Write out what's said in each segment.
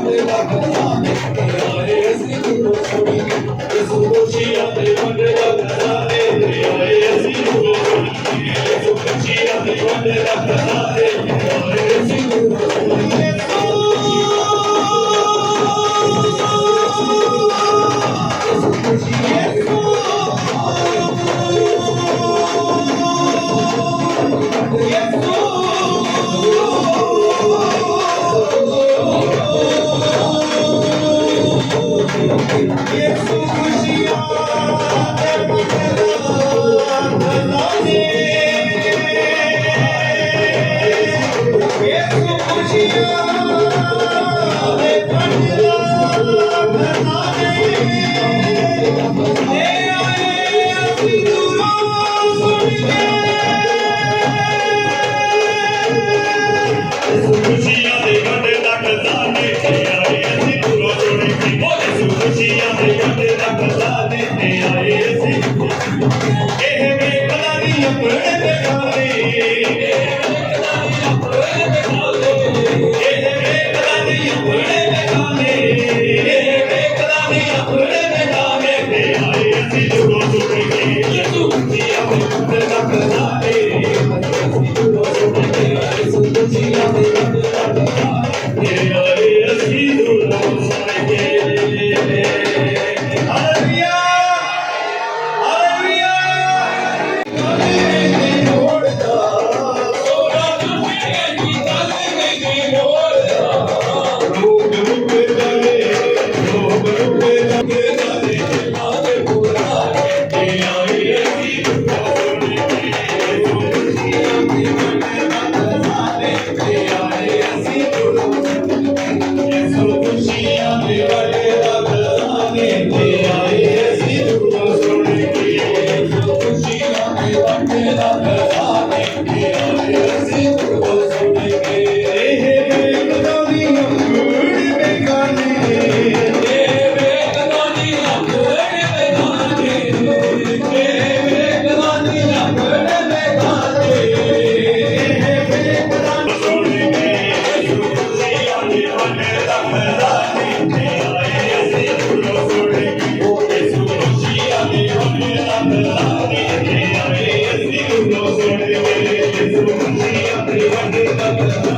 ਤੇ ਵਗਦਾ ਨਿਕਲਿਆ ਏ ਅਸੀਂ ਨੂੰ ਸੁਣੀ ਇਸ ਖੁਸ਼ੀਆਂ ਤੇ ਵਗਦਾ ਨਿਕਲਿਆ ਏ ਅਸੀਂ ਨੂੰ ਸੁਣੀ ਇਸ ਖੁਸ਼ੀਆਂ ਤੇ ਵਗਦਾ ਨਿਕਲਿਆ आए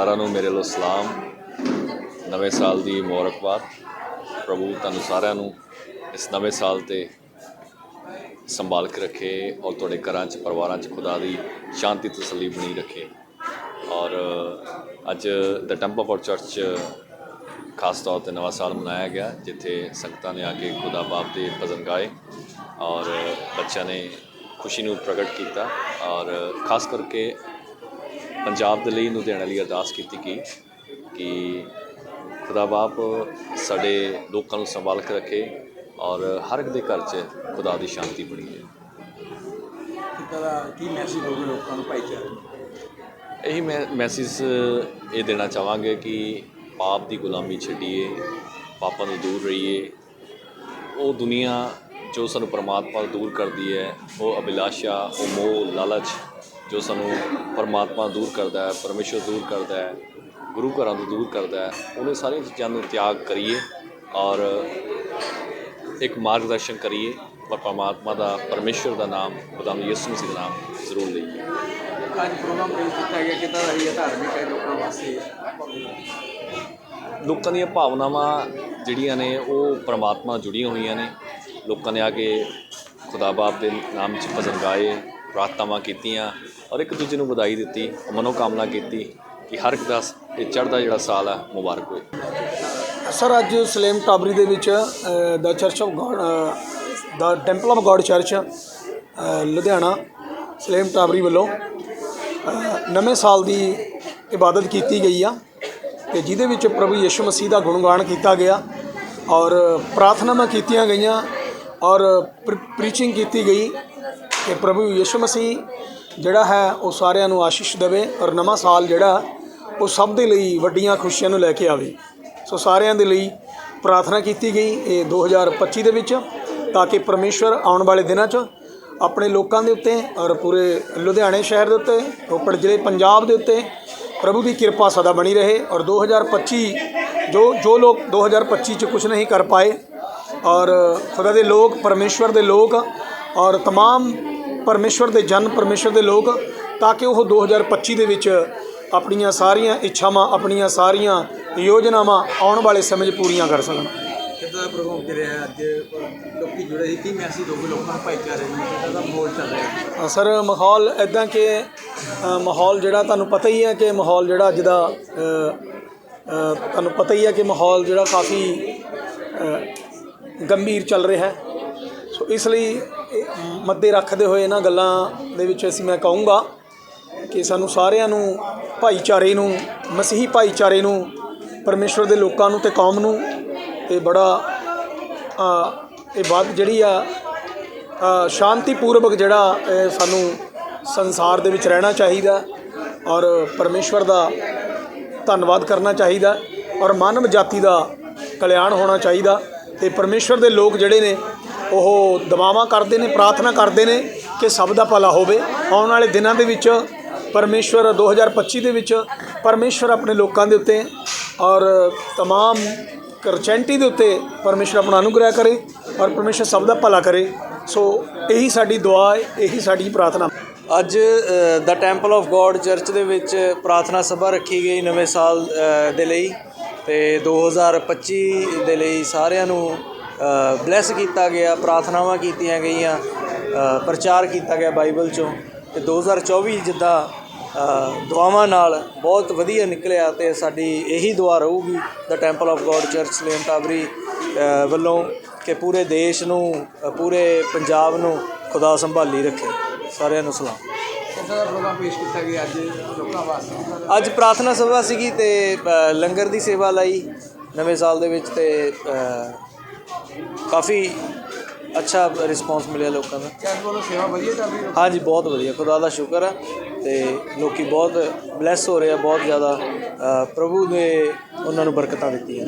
ਸਾਰਿਆਂ ਨੂੰ ਮੇਰੇ ਵੱਲੋਂ ਸਲਾਮ। ਨਵੇਂ ਸਾਲ ਦੀ ਮੁਬਾਰਕਬਾਦ। ਪ੍ਰਭੂ ਤੁਹਾਨੂੰ ਸਾਰਿਆਂ ਨੂੰ ਇਸ ਨਵੇਂ ਸਾਲ ਤੇ ਸੰਭਾਲ ਕੇ ਰੱਖੇ ਔਰ ਤੁਹਾਡੇ ਘਰਾਂ 'ਚ, ਪਰਿਵਾਰਾਂ 'ਚ ਖੁਦਾ ਦੀ ਸ਼ਾਂਤੀ ਤਸੱਲੀ ਬਣੀ ਰੱਖੇ। ਔਰ ਅੱਜ ਦ ਟੈਂਪਲ ਫੋਰ ਚਰਚ ਖਾਸ ਤੌਰ ਤੇ ਨਵਾਂ ਸਾਲ ਮਨਾਇਆ ਗਿਆ, ਜਿੱਥੇ ਸੰਗਤਾਂ ਨੇ ਆ ਕੇ ਖੁਦਾ ਬਾਪ ਦੇ ਭਜਨ ਗਾਏ ਔਰ ਬੱਚਿਆਂ ਨੇ ਖੁਸ਼ੀ ਨੂੰ ਪ੍ਰਗਟ ਕੀਤਾ ਔਰ ਖਾਸ ਕਰਕੇ ਪੰਜਾਬ ਦੇ ਲਈ ਲੁਧਿਆਣਾ ਲਈ ਅਰਦਾਸ ਕੀਤੀ ਗਈ ਕਿ ਖੁਦਾ ਬਾਪ ਸਾਡੇ ਲੋਕਾਂ ਨੂੰ ਸੰਭਾਲ ਕੇ ਰੱਖੇ ਔਰ ਹਰ ਇੱਕ ਦੇ ਘਰ 'ਚ ਖੁਦਾ ਦੀ ਸ਼ਾਂਤੀ ਬਣੀ ਹੈ ਕਿੱਦਾਂ ਦਾ ਕੀ ਮੈਸੇਜ ਹੋਵੇ ਲੋਕਾਂ ਨੂੰ ਭਾਈਚਾਰੇ ਨੂੰ? ਇਹੀ ਮੈਂ ਮੈਸੇਜ ਇਹ ਦੇਣਾ ਚਾਹਾਂਗੇ ਕਿ ਪਾਪ ਦੀ ਗੁਲਾਮੀ ਛੱਡੀਏ ਪਾਪਾਂ ਤੋਂ ਦੂਰ ਰਹੀਏ। ਉਹ ਦੁਨੀਆ ਜੋ ਸਾਨੂੰ ਪਰਮਾਤਮਾ ਤੋਂ ਦੂਰ ਕਰਦੀ ਹੈ ਉਹ ਅਭਿਲਾਸ਼ਾ ਉਹ ਮੋਹ ਲਾਲਚ ਜੋ ਸਾਨੂੰ ਪਰਮਾਤਮਾ ਦੂਰ ਕਰਦਾ ਹੈ ਪਰਮੇਸ਼ਰ ਦੂਰ ਕਰਦਾ ਹੈ ਗੁਰੂ ਘਰਾਂ ਤੋਂ ਦੂਰ ਕਰਦਾ ਹੈ ਉਹਨੇ ਸਾਰੀਆਂ ਚੀਜ਼ਾਂ ਨੂੰ ਤਿਆਗ ਕਰੀਏ ਔਰ ਇੱਕ ਮਾਰਗਦਰਸ਼ਨ ਕਰੀਏ ਪਰ ਪਰਮਾਤਮਾ ਦਾ ਪਰਮੇਸ਼ਰ ਦਾ ਨਾਮ ਖੁਦਾਮ ਯਿਸੂ ਮਸੀਹ ਦਾ ਨਾਮ ਜ਼ਰੂਰ ਲਈਏ। ਅੱਜ ਪ੍ਰੋਗਰਾਮ ਪੇਸ਼ ਕੀਤਾ ਗਿਆ ਕਿੱਦਾਂ ਦਾ ਰਹੀ ਹੈ ਧਾਰਮਿਕ ਹੈ ਲੋਕਾਂ ਵਾਸਤੇ? ਲੋਕਾਂ ਦੀਆਂ ਭਾਵਨਾਵਾਂ ਜਿਹੜੀਆਂ ਨੇ ਉਹ ਪਰਮਾਤਮਾ ਜੁੜੀਆਂ ਹੋਈਆਂ ਨੇ। ਲੋਕਾਂ ਨੇ ਆ ਕੇ ਖੁਦਾ ਬਾਪ ਦੇ ਨਾਮ 'ਚ ਭਜਨ ਗਾਏ। ਪ੍ਰਾਰਥਨਾਵਾਂ ਕੀਤੀਆਂ ਔਰ ਇੱਕ ਦੂਜੇ ਨੂੰ ਵਧਾਈ ਦਿੱਤੀ, ਮਨੋਕਾਮਨਾ ਕੀਤੀ ਕਿ ਹਰ ਇੱਕ ਦਾ ਇਹ ਚੜ੍ਹਦਾ ਜਿਹੜਾ ਸਾਲ ਹੈ ਮੁਬਾਰਕ ਹੋਏ। ਸਰ, ਅੱਜ ਸਲੇਮ ਟਾਬਰੀ ਦੇ ਵਿੱਚ ਦਾ church of God the temple of God church Ludhiana, Salem Tabri ਵੱਲੋਂ ਨਵੇਂ ਸਾਲ ਦੀ ਇਬਾਦਤ ਕੀਤੀ ਗਈ ਆ ਤੇ ਜਿਹਦੇ ਵਿੱਚ ਪ੍ਰਭੂ ਯਿਸੂ ਮਸੀਹ ਦਾ ਗੁਣਗਾਨ ਕੀਤਾ ਗਿਆ ਔਰ ਪ੍ਰਾਰਥਨਾਵਾਂ ਕੀਤੀਆਂ ਗਈਆਂ ਔਰ ਪ੍ਰੀਚਿੰਗ ਕੀਤੀ ਗਈ ਕਿ ਪ੍ਰਭੂ ਯਿਸੂ ਮਸੀਹ ਜਿਹੜਾ ਹੈ ਉਹ ਸਾਰਿਆਂ ਨੂੰ ਆਸ਼ੀਸ਼ ਦੇਵੇ ਔਰ ਨਵਾਂ ਸਾਲ ਜਿਹੜਾ ਉਹ ਸਭ ਦੇ ਲਈ ਵੱਡੀਆਂ ਖੁਸ਼ੀਆਂ ਨੂੰ ਲੈ ਕੇ ਆਵੇ ਸੋ ਸਾਰਿਆਂ ਦੇ ਲਈ ਪ੍ਰਾਰਥਨਾ ਕੀਤੀ ਗਈ ਇਹ 2025 ਦੇ ਵਿੱਚ ਤਾਂ ਕਿ ਪਰਮੇਸ਼ਵਰ ਆਉਣ ਵਾਲੇ ਦਿਨਾਂ 'ਚ ਆਪਣੇ ਲੋਕਾਂ ਦੇ ਉੱਤੇ ਔਰ ਪੂਰੇ ਲੁਧਿਆਣੇ ਸ਼ਹਿਰ ਦੇ ਉੱਤੇ ਰੋਪੜ ਜ਼ਿਲ੍ਹੇ ਪੰਜਾਬ ਦੇ ਉੱਤੇ ਪ੍ਰਭੂ ਦੀ ਕਿਰਪਾ ਸਦਾ ਬਣੀ ਰਹੇ ਔਰ 2025 ਜੋ ਜੋ ਲੋਕ 2025 ਚ ਕੁਝ ਨਹੀਂ ਕਰ ਪਾਏ ਔਰ ਖੁਦਾ ਦੇ ਲੋਕ ਪਰਮੇਸ਼ਵਰ ਦੇ ਲੋਕ ਔਰ तमाम ਪਰਮੇਸ਼ਵਰ ਦੇ ਜਨ ਪਰਮੇਸ਼ਵਰ ਦੇ ਲੋਕ ਤਾਂ ਕਿ ਉਹ 2025 ਦੇ ਵਿੱਚ ਆਪਣੀਆਂ ਸਾਰੀਆਂ ਇੱਛਾਵਾਂ ਆਪਣੀਆਂ ਸਾਰੀਆਂ ਯੋਜਨਾਵਾਂ ਆਉਣ ਵਾਲੇ ਸਮੇਂ 'ਚ ਪੂਰੀਆਂ ਕਰ ਸਕਣ। ਕਿੱਦਾਂ ਦਾ ਪ੍ਰੋਗਰਾਮ ਚੱਲ ਰਿਹਾ? ਅੱਜ ਲੋਕੀ ਜੁੜੇ ਸੀ। ਕੀ ਮੈਸੇਜ ਹੋਵੇ ਲੋਕਾਂ ਨੂੰ ਭਾਈਚਾਰੇ ਨੂੰ? ਕਿੱਦਾਂ ਦਾ ਮਾਹੌਲ ਚੱਲ ਰਿਹਾ? ਅ, ਸਰ ਮਾਹੌਲ ਇਦਾਂ ਕਿ ਮਾਹੌਲ ਜਿਹੜਾ ਤੁਹਾਨੂੰ ਪਤਾ ਹੀ ਹੈ ਕਿ ਮਾਹੌਲ ਜਿਹੜਾ ਅੱਜ ਦਾ ਤੁਹਾਨੂੰ ਪਤਾ ਹੀ ਹੈ ਕਿ ਮਾਹੌਲ ਜਿਹੜਾ ਕਾਫੀ ਗੰਭੀਰ ਚੱਲ ਰਿਹਾ ਹੈ। ਸੋ ਇਸ ਲਈ ਮੱਦੇ ਰੱਖਦੇ ਹੋਏ ਇਹਨਾਂ ਗੱਲਾਂ ਦੇ ਵਿੱਚ ਅਸੀਂ ਮੈਂ ਕਹੂੰਗਾ ਕਿ ਸਾਨੂੰ ਸਾਰਿਆਂ ਨੂੰ ਭਾਈਚਾਰੇ ਨੂੰ ਮਸੀਹੀ ਭਾਈਚਾਰੇ ਨੂੰ ਪਰਮੇਸ਼ਵਰ ਦੇ ਲੋਕਾਂ ਨੂੰ ਤੇ ਕੌਮ ਨੂੰ ਤੇ ਬੜਾ ਇਹ ਬਾਤ ਜਿਹੜੀ ਆ ਅ, ਸ਼ਾਂਤੀਪੂਰਵਕ ਜਿਹੜਾ ਸਾਨੂੰ ਸੰਸਾਰ ਦੇ ਵਿੱਚ ਰਹਿਣਾ ਚਾਹੀਦਾ ਔਰ ਪਰਮੇਸ਼ਵਰ ਦਾ ਧੰਨਵਾਦ ਕਰਨਾ ਚਾਹੀਦਾ ਔਰ ਮਾਨਵ ਜਾਤੀ ਦਾ ਕਲਿਆਣ ਹੋਣਾ ਚਾਹੀਦਾ ਤੇ ਪਰਮੇਸ਼ਵਰ ਦੇ ਲੋਕ ਜਿਹੜੇ ਨੇ ਉਹ ਦੁਆਵਾਂ ਕਰਦੇ ਨੇ ਪ੍ਰਾਰਥਨਾ ਕਰਦੇ ਨੇ ਕਿ ਸਭ ਦਾ ਭਲਾ ਹੋਵੇ ਆਉਣ ਵਾਲੇ ਦਿਨਾਂ ਦੇ ਵਿੱਚ ਪਰਮੇਸ਼ਵਰ 2025 ਦੇ ਵਿੱਚ ਪਰਮੇਸ਼ਵਰ ਆਪਣੇ ਲੋਕਾਂ ਦੇ ਉੱਤੇ ਔਰ तमाम ਕਰਚੈਂਟੀ ਦੇ ਉੱਤੇ ਪਰਮੇਸ਼ਰ ਆਪਣਾ ਅਨੁਗ੍ਰਹਿ ਕਰੇ ਔਰ ਪਰਮੇਸ਼ਰ ਸਭ ਦਾ ਭਲਾ ਕਰੇ ਸੋ ਇਹੀ ਸਾਡੀ ਦੁਆ ਹੈ ਇਹੀ ਸਾਡੀ ਪ੍ਰਾਰਥਨਾ ਅੱਜ ਦਾ ਟੈਂਪਲ ਆਫ ਗੋਡ ਚਰਚ ਦੇ ਵਿੱਚ ਪ੍ਰਾਰਥਨਾ ਸਭਾ ਰੱਖੀ ਗਈ ਨਵੇਂ ਸਾਲ ਅ, ਦੇ ਲਈ ਤੇ 2025 ਦੇ ਲਈ ਸਾਰਿਆਂ ਨੂੰ ਬਲੈਸ ਕੀਤਾ ਗਿਆ ਪ੍ਰਾਰਥਨਾਵਾਂ ਕੀਤੀਆਂ ਗਈਆਂ ਪ੍ਰਚਾਰ ਕੀਤਾ ਗਿਆ ਬਾਈਬਲ ਚੋਂ। ਤੇ 2024 ਜਿੱਦਾਂ ਦੁਆਵਾਂ ਨਾਲ ਬਹੁਤ ਵਧੀਆ ਨਿਕਲਿਆ ਤੇ ਸਾਡੀ ਇਹੀ ਦੁਆ ਰਹੂਗੀ ਦਾ temple of God church Salem Tabri ਵੱਲੋਂ ਕਿ ਪੂਰੇ ਦੇਸ਼ ਨੂੰ ਪੂਰੇ ਪੰਜਾਬ ਨੂੰ ਖੁਦਾ ਸੰਭਾਲੀ ਰੱਖੇ। ਸਾਰਿਆਂ ਨੂੰ ਸਲਾਮ। ਅੱਜ ਪ੍ਰਾਰਥਨਾ ਸਭਾ ਸੀਗੀ ਤੇ ਲੰਗਰ ਦੀ ਸੇਵਾ ਲਈ ਨਵੇਂ ਸਾਲ ਦੇ ਵਿੱਚ ਤੇ ਕਾਫੀ ਅੱਛਾ ਰਿਸਪੌਂਸ ਮਿਲਿਆ ਲੋਕਾਂ ਦਾ। ਚਰਚ ਵੱਲੋਂ ਸੇਵਾ ਵਧੀਆ ਚੱਲ ਰਹੀ ਹੈ? ਹਾਂਜੀ ਬਹੁਤ ਵਧੀਆ। ਖੁਦਾ ਦਾ ਸ਼ੁਕਰ ਹੈ ਤੇ ਲੋਕੀ ਬਹੁਤ ਬਲੈਸ ਹੋ ਰਹੇ ਆ ਬਹੁਤ ਜ਼ਿਆਦਾ ਪ੍ਰਭੂ ਨੇ ਉਹਨਾਂ ਨੂੰ ਬਰਕਤਾਂ ਦਿੱਤੀਆਂ।